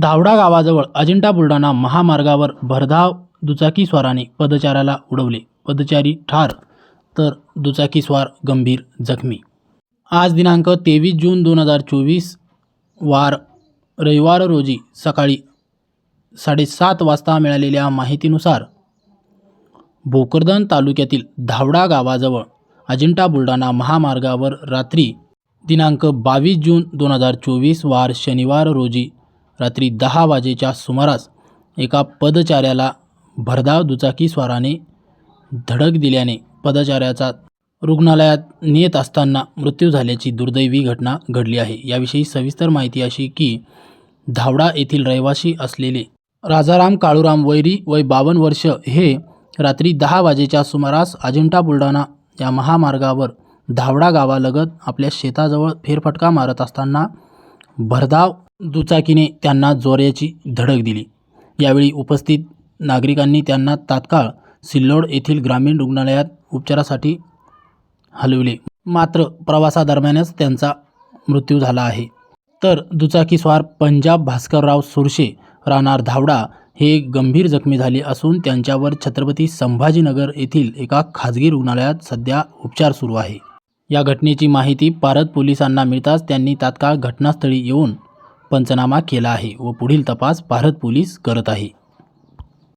धावडा गावाजवळ अजिंठा बुलढाणा महामार्गावर भरधाव दुचाकीस्वाराने पदचाऱ्याला उडवले. पदचारी ठार तर दुचाकीस्वार गंभीर जखमी. आज दिनांक तेवीस जून दोन हजार चोवीस वार रविवार रोजी सकाळी साडेसात वाजता मिळालेल्या माहितीनुसार भोकरदन तालुक्यातील धावडा गावाजवळ अजिंठा बुलढाणा महामार्गावर रात्री दिनांक बावीस जून दोन हजार चोवीस वार शनिवार रोजी रात्री दहा वाजेच्या सुमारास एका पदचाऱ्याला भरधाव दुचाकीस्वाराने धडक दिल्याने पदचाऱ्याचा रुग्णालयात नेत असताना मृत्यू झाल्याची दुर्दैवी घटना घडली आहे. याविषयी सविस्तर माहिती अशी की धावडा येथील रहिवासी असलेले राजाराम काळूराम वैरी वय बावन्न वर्ष हे रात्री दहा वाजेच्या सुमारास अजिंठा बुलढाणा या महामार्गावर धावडा गावालगत आपल्या शेताजवळ फेरफटका मारत असताना भरधाव दुचाकीने त्यांना जोऱ्याची धडक दिली. यावेळी उपस्थित नागरिकांनी त्यांना तात्काळ सिल्लोड येथील ग्रामीण रुग्णालयात उपचारासाठी हलविले. मात्र प्रवासादरम्यानच त्यांचा मृत्यू झाला आहे. तर दुचाकीस्वार पंजाब भास्करराव सुरशे राहणार धावडा हे गंभीर जखमी झाले असून त्यांच्यावर छत्रपती संभाजीनगर येथील एका खाजगी रुग्णालयात सध्या उपचार सुरू आहे. या घटनेची माहिती पारद पोलिसांना मिळताच त्यांनी तात्काळ घटनास्थळी येऊन पंचनामा केला आहे व पुढील तपास भारत पोलीस करत आहे.